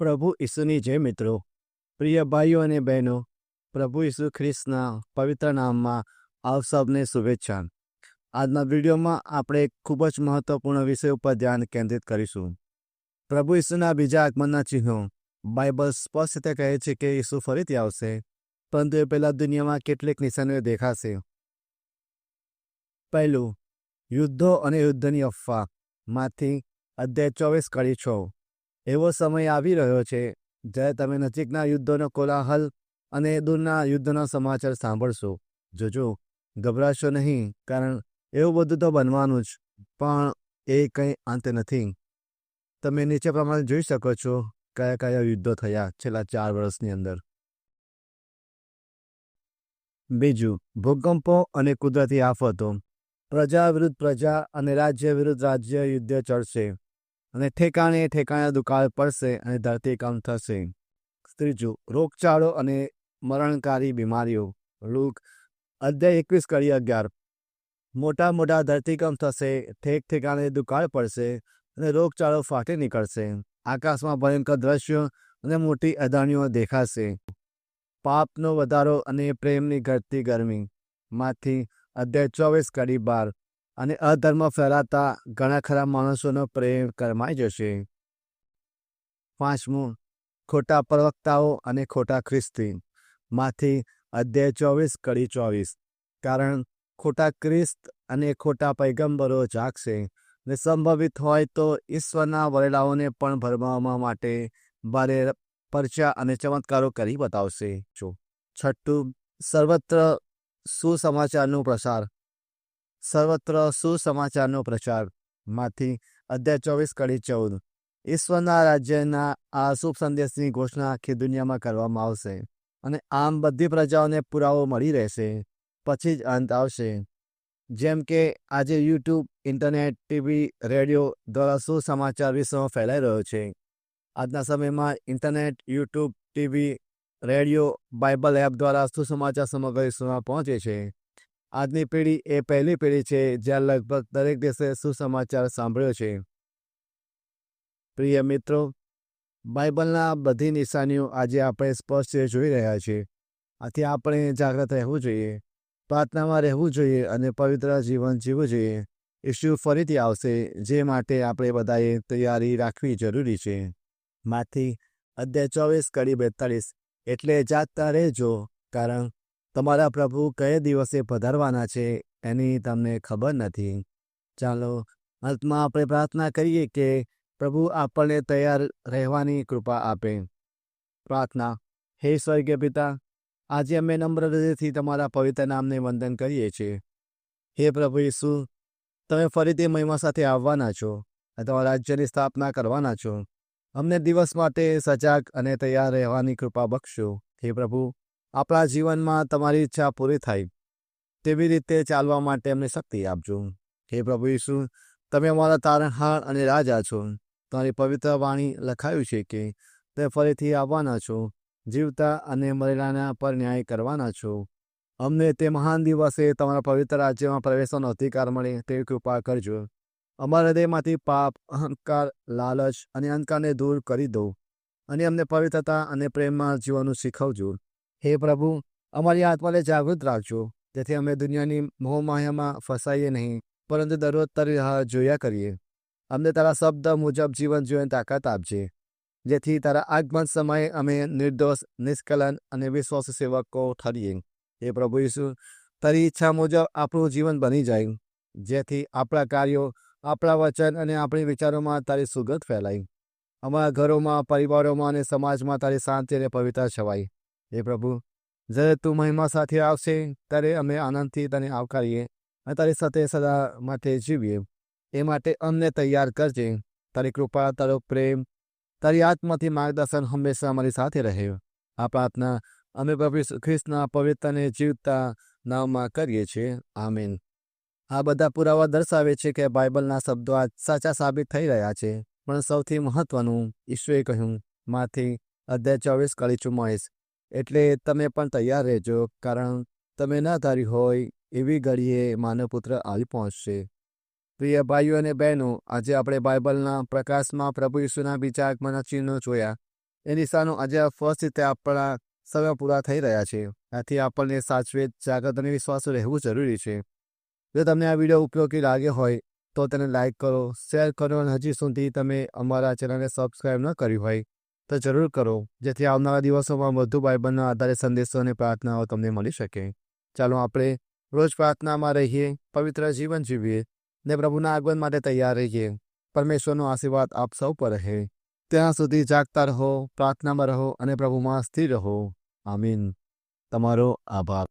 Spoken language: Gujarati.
પ્રભુ ઈસુની જય મિત્રો, પ્રિય ભાઈઓ અને બહેનો, પ્રભુ ઈસુ ખ્રિસ્તના પવિત્ર નામમાં આપ સૌને શુભેચ્છા. આજના વિડીયોમાં આપણે ખૂબ જ મહત્વપૂર્ણ વિષય ઉપર ધ્યાન કેન્દ્રિત કરીશું. પ્રભુ ઈસુના બીજા આગમનના ચિહ્નો. બાઇબલ સ્પષ્ટ રીતે કહે છે કે ઈસુ ફરીથી આવશે, પરંતુ એ પહેલાં દુનિયામાં કેટલીક નિશાનીઓ દેખાશે. પહેલું, યુદ્ધો અને યુદ્ધની અફવામાંથી અધ્યાય ચોવીસ, કડી છો. એવો સમય આવી રહ્યો છે, જ્યારે તમે નજીકના યુદ્ધોનો કોલાહલ અને દૂરના યુદ્ધના સમાચાર સાંભળશો. જોજો, ગભરાશો નહીં, કારણ એવું બધું તો બનવાનું જ, પણ એ કંઈ અંત નથી. તમે નીચે પ્રમાણે જોઈ શકો છો, કયા કયા યુદ્ધો થયા છેલ્લા ચાર વર્ષની અંદર. બીજું, ભૂકંપો અને કુદરતી આફતો. પ્રજા વિરુદ્ધ પ્રજા અને રાજ્ય વિરુદ્ધ રાજ્ય યુદ્ધ ચડશે. અને ઠેકાણે ઠેકાણે દુકાળ પડશે અને ધરતીકંપ થશે. ત્રીજું, રોગચાળો અને મરણકારી બીમારીઓ. લુક, અધ્યાય એકવીસ કરી અગિયાર. મોટા મોટા ધરતીકંપ થશે, ઠેક ઠેકાણે દુકાળ પડશે અને રોગચાળો ફાટી નીકળશે. આકાશમાં ભયંકર દ્રશ્યો અને મોટી અદાણીઓ દેખાશે. પાપનો વધારો અને પ્રેમની ઘટતી ગરમી. માંથી અધ્યાય ચોવીસ કડી બાર. અને અધર્મ ફેલાતા ઘણા ખરા માણસોનો પ્રેમ કરમાઈ જશે. પાંચમું, ખોટા પ્રવક્તાઓ અને ખોટા ખ્રિસ્તી. માંથી અધ્યાય ચોવીસ, કડી ચોવીસ. કારણ ખોટા ખ્રિસ્ત અને ખોટા પૈગંબરો જાગશે ને સંભવિત હોય તો ઈશ્વરના વરેલાઓને પણ ભરમાવવા માટે ભારે પરચા અને ચમત્કારો કરી બતાવશે. જો છઠ્ઠું, સર્વત્ર સુસમાચારનો પ્રસાર. સર્વત્ર સુસમાચારનો પ્રચાર. માંથી અધ્યાય ચોવીસ કડી ચૌદ. ઈશ્વરના રાજ્યના આ શુભ સંદેશની ઘોષણા આખી દુનિયામાં કરવામાં આવશે અને આમ બધી પ્રજાઓને પુરાવો મળી રહેશે. પછી જ અંત આવશે. જેમ કે આજે યુટ્યુબ, ઇન્ટરનેટ, ટીવી, રેડિયો દ્વારા સુસમાચાર વિશ્વમાં ફેલાઈ રહ્યો છે. આજના સમયમાં internet, YouTube, TV, radio, Bible app દ્વારા સુસમાચાર સમગ્ર વિશ્વમાં પહોંચે છે. આજની પેઢી એ પહેલી પેઢી છે જ્યાં લગભગ દરેક દેશે સુસમાચાર સાંભળ્યો છે. પ્રિય મિત્રો, બાઇબલના બધી નિશાનીઓ આજે આપણે સ્પષ્ટ જોઈ રહ્યા છીએ. આથી આપણે જાગ્રત રહેવું જોઈએ, પ્રાર્થનામાં રહેવું જોઈએ અને પવિત્ર જીવન જીવવું જોઈએ. ઈશુ ફરીથી આવશે, જે માટે આપણે બધાએ તૈયારી રાખવી જરૂરી છે. માથી અધ્યાય ચોવીસ કડી બેતાળીસ, એટલે જાગતા રહેજો, કારણ તમારા પ્રભુ કયા દિવસે પધારવાના છે એની તમને ખબર નથી. ચાલો, અંતમાં આપણે પ્રાર્થના કરીએ કે પ્રભુ આપણને તૈયાર રહેવાની કૃપા આપે. પ્રાર્થના, હે સ્વર્ગીય પિતા, આજે અમે નમ્ર હૃદયથી તમારા પવિત્ર નામને વંદન કરીએ છીએ. હે પ્રભુ ઈસુ, તમે ફરીથી મહિમા સાથે આવવાના છો તમારા રાજ્યની સ્થાપના કરવાના છો. અમને દિવસ માટે સજાગ અને તૈયાર રહેવાની કૃપા બક્ષો. હે પ્રભુ આપણા જીવનમાં તમારી ઈચ્છા પૂરી થાય. તેવી રીતે ચાલવા માટે અમને શક્તિ આપજો. હે પ્રભુ ઈસુ, તમે અમારા તારણહાર અને રાજા છો. તમારી પવિત્ર વાણી લખાયું છે કે, તે ફરીથી આવવાના છો, જીવતા અને મરેલાના પર ન્યાય કરવાના છો. અમને તે મહાન દિવસે તમારા પવિત્ર રાજ્યમાં પ્રવેશવાનો અધિકાર મળે તેવી કૃપા કરજો. અમારા હૃદયમાંથી પાપ, અહંકાર, લાલચ અને અંધકારને દૂર કરી દો અને અમને પવિત્રતા અને પ્રેમમાં જીવવાનું શીખવજો. હે પ્રભુ, અમારી આત્માને જાગૃત રાખજો. જેથી અમે દુનિયાની મોહમાયામાં ફસાઈએ નહીં, પરંતુ દરરોજ તારી રાહ જોયા કરીએ. અમને તારા શબ્દ મુજબ જીવન જીવન તાકાત આપજે. જેથી તારા આગમન સમયે અમે નિર્દોષ, નિષ્કલન અને વિશ્વાસ સેવકો ઠરીએ. હે પ્રભુ ઈસુ, તારી ઈચ્છા મુજબ આપણું જીવન બની જાય. જેથી આપણા કાર્યો, આપણા વચન અને આપણી વિચારોમાં તારી સુગંધ ફેલાય. અમારા ઘરોમાં, પરિવારોમાં અને સમાજમાં તારી શાંતિ અને પવિત્ર છવાય. હે પ્રભુ જ્યારે તું મહિમા સાથે આવશે, ત્યારે અમે આનંદથી તને આવકારીએ અને તારી સાથે સદા માટે જીવીએ. એ માટે અમને તૈયાર કરજે. તારી કૃપા, તારો પ્રેમ, તારી આત્માથી માર્ગદર્શન હંમેશા અમારી સાથે રહે. આ પ્રાર્થના અમે પ્રભુ ખ્રિસ્તના પવિત્રને જીવતા નામમાં કરીએ છીએ. આમીન. આ બધા પુરાવા દર્શાવે છે કે બાઇબલના શબ્દો આજ સાચા સાબિત થઈ રહ્યા છે. પણ સૌથી મહત્વનું, ઈશ્વરે કહ્યું, માથી અધ્યાય ચોવીસ કળી ચુમ્માઈસ એટલે તમે પણ તૈયાર રહેજો, કારણ તમે ના ધારી હોય એવી ઘડીએ માનવપુત્ર આવી પહોંચશે. પ્રિય ભાઈઓ અને બહેનો, આજે આપણે બાઇબલના પ્રકાશમાં પ્રભુ ઈસુના બીજા આગમનના ચિહ્નો જોયા. એ નિશાનો આજે ફર્સ્ટ રીતે આપણા સમય પૂરા થઈ રહ્યા છે. આથી આપણને સાચવેત જાગૃત અને વિશ્વાસ રહેવું જરૂરી છે. જો તમને આ વીડિયો ઉપયોગી લાગ્યો હોય, તો તેને લાઇક કરો, શેર કરો અને હજી સુધી તમે અમારા ચેનલને સબસ્ક્રાઈબ ન કર્યું હોય તો જરૂર કરો, જેથી આવનારા દિવસોમાં વધુ બાઇબલના આધારે સંદેશો અને પ્રાર્થનાઓ તમને મળી શકે. ચાલો આપણે રોજ પ્રાર્થનામાં રહીએ, પવિત્ર જીવન જીવીએ ને પ્રભુના આગમન માટે તૈયાર રહીએ. પરમેશ્વરનો આશીર્વાદ આપ સૌ પર રહે. ત્યાં સુધી જાગતા રહો, પ્રાર્થનામાં રહો અને પ્રભુમાં સ્થિર રહો. આમીન. તમારો આભાર.